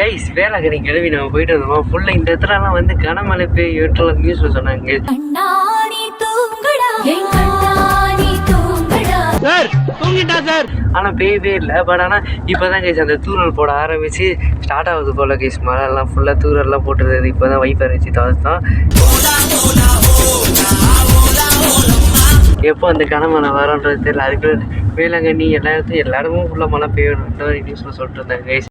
Guys Velankanni கிளம்பி நம்ம போயிட்டு வந்தோம்? ஃபுல்லாக இந்த இடத்துலலாம் வந்து கனமழை பெய்யும் நியூஸில் சொன்னாங்க. கண்ணாடி தூங்கடா. என் கண்ணாடி தூங்கடா. ஆனால் பெய்யவே இல்லை. பட் ஆனால் இப்போ தான் கைஸ் அந்த தூரல் போட ஆரம்பிச்சு ஸ்டார்ட் ஆகுது போல் கைஸ் மழை எல்லாம் ஃபுல்லாக தூரல்லாம் போட்டுருது இப்போ தான் வைஃபை இருந்துச்சு தான் எப்போ அந்த கனமழை வரும்ன்றது தெரியல. அதுக்கு வேளாங்கண்ணி எல்லா இடத்துலையும் எல்லா இடமும் ஃபுல்லாக மழை பெய்யணும் நியூஸில் சொல்லிட்டு இருந்தாங்க கைஸ்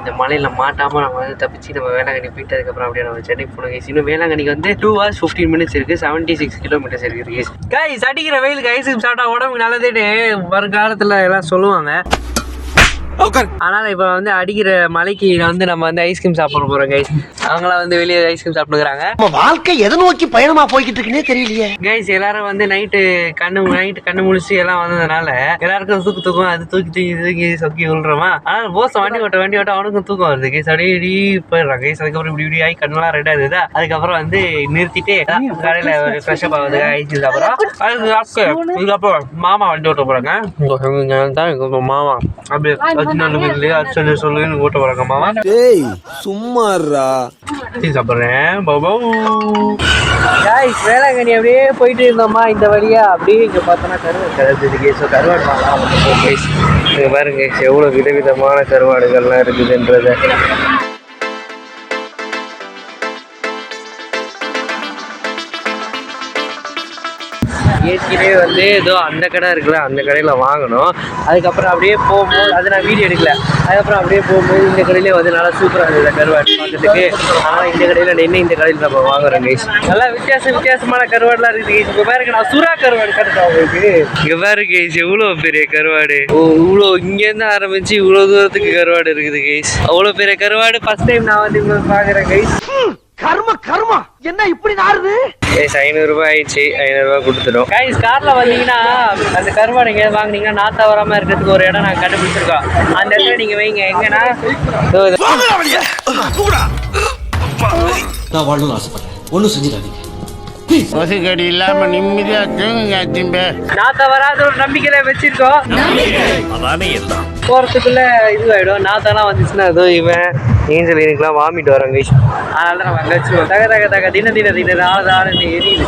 இந்த மலையில் மாட்டாமல் நம்ம வந்து தப்பிச்சு நம்ம வேளாங்கண்ணி போயிட்டு அதுக்கப்புறம் அப்படியே நம்ம சென்னை போனோம் கைஸ் இன்னும் வேளாங்கண்ணிக்கு வந்து டூ ஹவர்ஸ் ஃபிஃப்டீன் மினிட்ஸ் இருக்குது செவன்ட்டி சிக்ஸ் கிலோமீட்டர்ஸ் இருக்குது கைஸ் அடிக்கிற வெயிலுக்கு ஐஸ்கிரீம் சாப்பிட்டா உடம்புக்கு நல்லதுன்னு வருங்காலத்தில் எல்லாம் சொல்லுவாங்க. ஆனால் இப்போ வந்து அடிக்கிற மலைக்கு வந்து நம்ம வந்து ஐஸ்கிரீம் சாப்பிட போகிறோம் கைஸ் அவங்களாம் வந்து வெளியே ஐஸ்கிரீம் சாப்பிட்டுக்கிறாங்க. நம்ம வாழ்க்கை எதை நோக்கி பயணமா போய்கிட்டு இருக்குன்னே தெரியலையே. கைஸ் எல்லாரும் வந்து நைட்டு கண்ணு நைட்டு கண்ணு முழிச்சு எல்லாம் வந்ததுனால எல்லாருக்கும் தூக்கு தூக்கம் அது தூக்கி தூக்கி தூக்கி சொக்கி விழுறோமா? ஆனால் போஸ் வண்டி ஓட்ட வண்டி ஓட்ட அவனுக்கும் தூக்கம் வருது கைஸ் அப்படியே இப்படி போயிடுறான் கைஸ் அதுக்கப்புறம் இப்படி இப்படி ஆகி கண்ணெல்லாம் ரெட் ஆகுது அதுக்கப்புறம் வந்து நிறுத்திட்டு கடையில் ஒரு ஃப்ரெஷ்அப் ஆகுது ஐஸ்கிரீம் சாப்பிட்றோம். அதுக்கு இதுக்கப்புறம் மாமா வண்டி ஓட்ட எங்க மாமா. அப்படியே பதினாலு பேர்லேயே அடிச்சு சொல்லு ஓட்ட மாமா டேய் சும்மாறா டீ சாப்பிட்றேன். பாபா காய்ஸ் வேளாங்கண்ணி அப்படியே போயிட்டு இருந்தோமா இந்த வழியா. அப்படியே இங்கே பார்த்தோன்னா கருவாடு. கிடச்சிது கேஸ் கருவாடு வாங்கலாம். கேஸ் பாருங்க எவ்வளோ விதவிதமான கருவாடுகள்லாம் இருக்குதுன்றத. ஏற்கனவே வந்து ஏதோ அந்த கடை இருக்குல்ல அந்த கடையில் வாங்கணும். அதுக்கப்புறம் அப்படியே போகும்போது அது நான் வீடியோ எடுக்கல. அதுக்கப்புறம் அப்படியே போகும்போது இந்த கடையிலே வந்து நல்லா சூப்பராக இருந்தது கருவாடு பார்க்கறதுக்கு. ஆனால் இந்த கடையில் நின்று இந்த கடையில் நம்ம வாங்குறோம் கைஸ் நல்லா வித்தியாச வித்தியாசமான கருவாடுலாம் இருக்குது இப்போ பாருங்க நான் சுறா கருவாடு கட்டுறேன் உங்களுக்கு. இங்கே பாருங்க கைஸ் எவ்வளோ பெரிய கருவாடு. ஓ இவ்வளோ இங்கேருந்து ஆரம்பிச்சு இவ்வளோ தூரத்துக்கு கருவாடு இருக்குது கைஸ் அவ்வளோ பெரிய கருவாடு ஃபர்ஸ்ட் டைம் நான் வந்து இவ்வளோ பார்க்குறேன் கைஸ் கர்ம கர்மா. என்ன இப்படி நாருது கைஸ் ஐநூறுரூபா ஆயிடுச்சு. ஐநூறுரூவா கொடுத்துட்டோம். கைஸ் காரில் வந்தீங்கன்னா அந்த கருவாடு எங்கேயாவது வாங்குனீங்கன்னா நாத்தா வராமல் இருக்கிறதுக்கு ஒரு இடம் நாங்கள் கண்டுபிடிச்சிருக்கோம். அந்த இடத்துல நீங்கள் வைங்க. எங்கன்னா. நான் வாழணும்னு ஆசைப்பட்டேன். ஒன்றும் செஞ்சிடாதீங்க. கொசுக்கடி இல்லாம நிம்மதியா தூங்குங்க நாத்தா வராத ஒரு நம்பிக்கையில வச்சிருக்கோம். போகிறதுக்குள்ளே இதுவாகிடும் நான் தானே வந்துச்சுன்னா ஏதோ இவன் ஏஞ்சல் எனக்குலாம் வாமிட்டு வரேன் கைஷ் அதனால தான் நம்ம அங்கே வச்சுருவோம் தக தக தக தின தின தின நாலு நாலு எரியுது.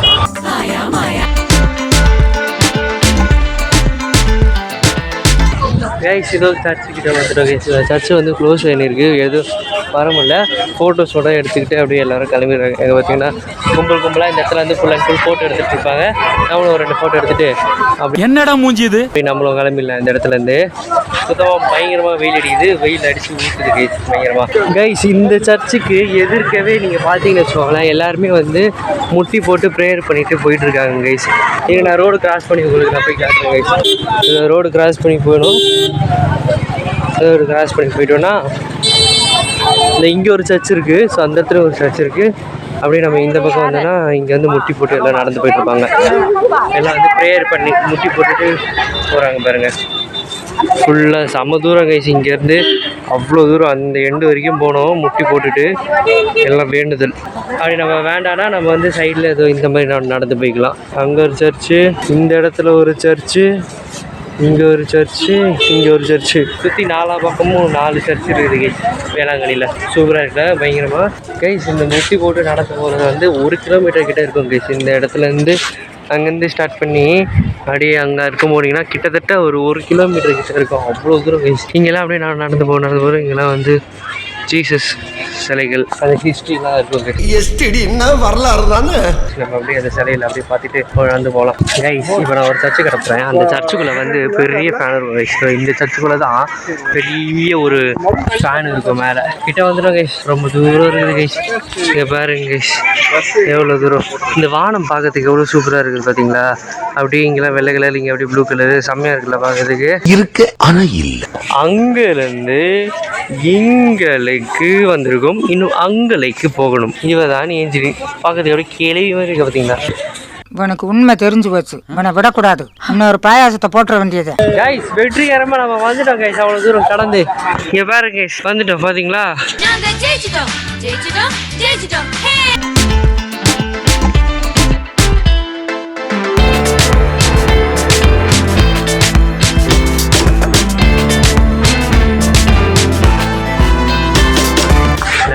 கைஸ் இதோ சர்ச்சு கிட்ட வந்துட்டோம் கைஸ் சர்ச்சு வந்து க்ளோஸ் பண்ணியிருக்கு எதுவும் வர முடியல ஃபோட்டோஸோட எடுத்துக்கிட்டு அப்படியே எல்லாரும் கிளம்பிடுறாங்க. எங்கே பார்த்தீங்கன்னா கும்பல் கும்பலாக இந்த இடத்துல வந்து ஃபுல் அண்ட் ஃபுல் ஃபோட்டோ எடுத்துகிட்டு இருப்பாங்க. நம்மளும் ஒரு ரெண்டு ஃபோட்டோ எடுத்துகிட்டு அப்படி என்னடா மூஞ்சி இது? போய் நம்மளும் கிளம்பிடலாம் இந்த இடத்துல இருந்து. சுத்தமாக பயங்கரமாக வெயில் அடிக்குது. வெயில் அடிச்சு ஊற்றுது கைஸ் பயங்கரமாக கைஸ் இந்த சர்ச்சுக்கு எதிர்க்கவே நீங்கள் பார்த்தீங்கன்னு வச்சுக்கோங்களேன் எல்லாருமே வந்து முட்டி போட்டு ப்ரேயர் பண்ணிட்டு போயிட்டு இருக்காங்க கைஸ் இங்கே நான் ரோடு கிராஸ் பண்ணி உங்களுக்கு நான் போய் காட்டுறேன் கைஸ் ரோடு கிராஸ் பண்ணி போயிடும் ரோடு கிராஸ் பண்ணி போயிட்டோன்னா இந்த இங்கே ஒரு சர்ச் இருக்குது ஸோ அந்த இடத்துல ஒரு சர்ச் இருக்குது அப்படியே நம்ம இந்த பக்கம் வந்தோன்னா இங்கே வந்து முட்டி போட்டு எல்லாம் நடந்து போயிட்டுருப்பாங்க எல்லாம் வந்து ப்ரேயர் பண்ணி முட்டி போட்டுட்டு போகிறாங்க பாருங்கள் ஃபுல்லாக செம தூரம் கைஸ் இங்கேருந்து அவ்வளோ தூரம் அந்த எண்டு வரைக்கும் போனோம் முட்டி போட்டுட்டு எல்லாம் வேண்டுதல். அப்படி நம்ம வேண்டாம்னா நம்ம வந்து சைடில் ஏதோ இந்த மாதிரி நடந்து போய்க்கலாம். அங்கே ஒரு சர்ச்சு இந்த இடத்துல ஒரு சர்ச்சு இங்கே ஒரு சர்ச்சு இங்கே ஒரு சர்ச்சு சுற்றி நாலா பக்கமும் நாலு சர்ச் இருக்குது. கைஸ் வேளாங்கண்ணியில் சூப்பராக இருக்குல்ல பயங்கரமாக கைஸ் இந்த முட்டி போட்டு நடக்க போகிறது வந்து ஒரு கிலோமீட்டர் கிட்டே இருக்கும் கைஸ் இந்த இடத்துலேருந்து அங்கேருந்து ஸ்டார்ட் பண்ணி அப்படியே அங்கே இருக்க போனீங்கன்னா கிட்டத்தட்ட ஒரு ஒரு கிலோமீட்டர் கிட்ட இருக்கும். அவ்வளோ தூரம் கைஸ் இங்கெல்லாம் அப்படியே நான் நடந்து போக நடந்து போகிறோம் இங்கெல்லாம் வந்து ஜீசஸ் சிலைகள். அந்த ஹிஸ்ட்ரிலாம் இருக்கும். எஸ்டிடின்னா வரலாறு தானே? நம்ம அப்படியே அந்த சிலையில் அப்படியே பார்த்துட்டு நடந்து போகலாம். கைஸ் இப்போ நான் ஒரு சர்ச்சு கிடப்புறேன் அந்த சர்ச்சுக்குள்ளே வந்து பெரிய ஃபேன் இருக்கும் கைஸ் இந்த சர்ச்சுக்குள்ளே தான் பெரிய ஒரு ஃபேன் இருக்கும் மேலே. கிட்ட வந்துடும் கைஸ் ரொம்ப தூரம் இருக்குது கைஸ் இங்கே பாருங்க கைஸ் எவ்வளோ தூரம். இந்த வானம் பார்க்கறதுக்கு எவ்வளோ சூப்பராக இருக்குது பார்த்தீங்களா அப்படியே இங்கெல்லாம் வெள்ளை கலர் இங்கே அப்படியே ப்ளூ கலர் செம்மையாக இருக்குல்ல பார்க்கறதுக்கு. இருக்கு ஆனா இல்ல. அங்கிருந்து இங்கலைக்கு வந்திருக்கும். இன்னும் அங்கலைக்கு போகணும். இவ தான் ஏஞ்சினி பார்க்கறதுக்கு அப்படியே கேள்வி மாதிரி இருக்கு பார்த்தீங்களா இவனுக்கு உண்மை தெரிஞ்சு போச்சு. இவனை விடக்கூடாது. இன்னொரு பாயாசத்தை போட்டுற வேண்டியது. கைஸ் வெற்றிகரமா நம்ம வந்துட்டோம் கைஸ் அவ்வளவு தூரம் கடந்து. இங்க பாருங்க கைஸ் வந்துட்டோம் பாத்தீங்களா?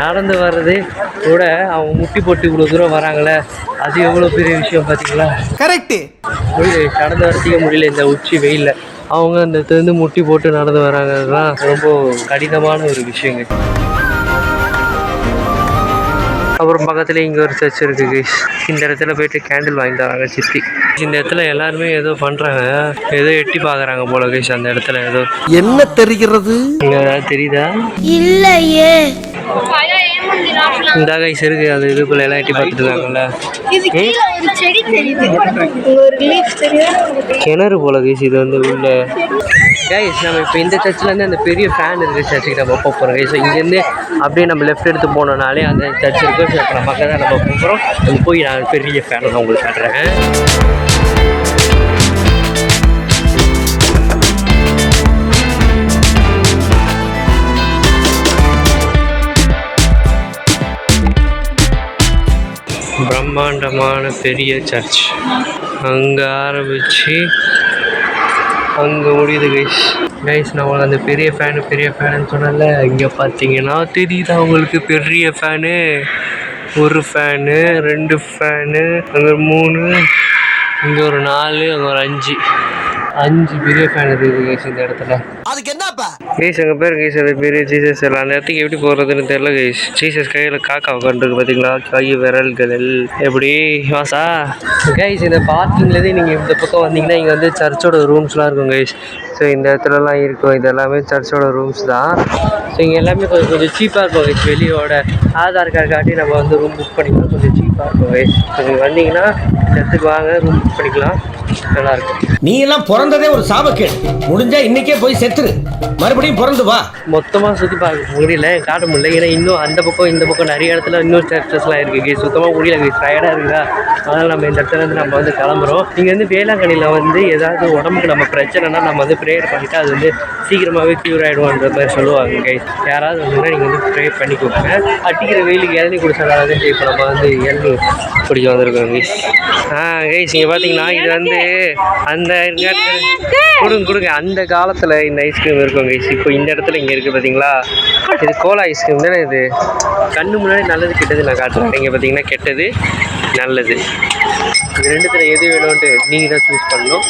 நடந்து வர்றதே கூட அவங்க முட்டி போட்டு இவ்வளோ தூரம் வராங்களே அது எவ்வளோ பெரிய விஷயம் பார்த்தீங்களா கரெக்ட் முடியல நடந்து வரத்துக்கே முடியல இந்த உச்சி வெயிலில். அவங்க அந்த இடத்துல இருந்து முட்டி போட்டு நடந்து வராங்க அதுதான் ரொம்ப கடினமான ஒரு விஷயங்க. அப்புறம் பக்கத்துல இங்கே ஒரு சர்ச் இருக்கு guys. இந்த இடத்துல போயிட்டு கேண்டில் வாங்கி தராங்க சித்தி. இந்த இடத்துல எல்லாருமே ஏதோ பண்ணுறாங்க ஏதோ எட்டி பார்க்குறாங்க போல கைஸ் அந்த இடத்துல ஏதோ. என்ன தெரிகிறது? இங்கே ஏதாவது தெரியுதா? இல்லையே. இந்த கைஸ் இருக்கு அது இதுக்குள்ள எல்லாம் எட்டி பார்த்துட்டு இருக்காங்கல்ல. கிணறு போல கைஸ் இது வந்து உள்ள. கைஸ் நம்ம இப்போ இந்த சர்ச்சில் இருந்து அந்த பெரிய ஃபேன் இருக்கிற சர்ச்சுக்கு நம்ம போக போகிறோம் கைஸ் இங்கேருந்து அப்படியே நம்ம லெஃப்ட் எடுத்து போனோம்னாலே அந்த சர்ச் இருக்கும் ஸோ இப்போ நம்ம அங்கே தான் நம்ம போகிறோம் நம்ம போய் நான் பெரிய ஃபேனை தான் உங்களுக்கு காட்டுறேன். பிரம்மாண்டமான பெரிய சர்ச். அங்கே ஆரம்பித்து அங்கே முடியுது கைஸ் கைஸ் நான் உங்களுக்கு அந்த பெரிய ஃபேனு பெரிய ஃபேனுன்னு சொன்னல இங்கே பார்த்தீங்கன்னா தெரியுது அவங்களுக்கு பெரிய ஃபேனு ஒரு ஃபேனு ரெண்டு ஃபேனு அங்கே ஒரு மூணு இங்கே ஒரு நாலு அங்கே ஒரு அஞ்சு. அஞ்சு பெரிய ஃபேன் இருக்குது கைஸ் இந்த இடத்துல. அதுக்கு என்னப்பா? கைஸ் அங்கே பேர் கைஸ் அது பேர் ஜீசஸ் எல்லாம். அந்த இடத்துக்கு எப்படி போகிறதுன்னு தெரியல கைஸ் ஜீசஸ் கையில் காக்கா உட்காந்துருக்கு பார்த்தீங்களா கை விரல்கள் எப்படி? வாசா? கைஸ் இந்த பார்க்கிங்லேருந்து நீங்கள் இந்த பக்கம் வந்தீங்கன்னா இங்கே வந்து சர்ச்சோட ரூம்ஸ்லாம் இருக்கும் கைஸ் ஸோ இந்த இடத்துலலாம் இருக்கும். இது எல்லாமே சர்ச்சோட ரூம்ஸ் தான். ஸோ இங்கே எல்லாமே கொஞ்சம் கொஞ்சம் சீப்பாக இருக்கும். கைஸ் வெளியோட ஆதார் கார்டு காட்டி நம்ம வந்து ரூம் புக் பண்ணிக்கலாம். கொஞ்சம் சீப்பாக இருக்கும் கைஸ் நீங்கள் வந்தீங்கன்னா இடத்துக்கு வாங்க ரூம் புக் பண்ணிக்கலாம். நல்லாயிருக்கும் நீ எல்லாம் பிறந்ததே ஒரு சாபக்கேடு. முடிஞ்சா இன்னைக்கே போய் செத்துரு. மறுபடியும் பிறந்து வா. மொத்தமாக சுற்றி பார்க்க முடியல காட்ட முடியல. ஏன்னா இன்னும் அந்த பக்கம் இந்த பக்கம் நிறைய இடத்துல இன்னும் சர்ச்சஸ்லாம் இருக்குது கே சுத்தமாக முடியல டயர்டாக இருக்குதா? அதனால் நம்ம இந்த இடத்துல இருந்து நம்ம வந்து கிளம்புறோம். இங்கே வந்து வேளாங்கண்ணியில் வந்து ஏதாவது உடம்புக்கு நம்ம பிரச்சனைனா நம்ம வந்து ப்ரேயர் பண்ணிவிட்டு அது வந்து சீக்கிரமாகவே க்யூர் ஆகிடும்ன்ற மாதிரி சொல்லுவாங்க கைஸ் யாராவது வந்தீங்கன்னா நீங்கள் வந்து ப்ரே பண்ணிக்கோங்க. அடிக்கிற வெயிலுக்கு இளநீ குடிச்சாலாதுன்ட்டு இப்போ நம்ம வந்து இளநீ குடிக்க வந்திருக்கோம் கைஸ் ஆ கைஸ் இங்கே பார்த்தீங்கன்னா இது வந்து அந்த கொடுங்க கொடுங்க. அந்த காலத்தில் இந்த ஐஸ்கிரீம் இருக்கும் கைஸ் இப்போ இந்த இடத்துல இங்கே இருக்குது பார்த்தீங்களா இது கோலா ஐஸ்கிரீம் தானே இது? கண்ணு முன்னாடி நல்லது கெட்டது நான் காட்டுறேன். இங்கே பார்த்தீங்கன்னா கெட்டது நல்லது. இது ரெண்டுத்தில் எது வேணும்ன்ட்டு நீங்கள் தான் சூஸ் பண்ணணும்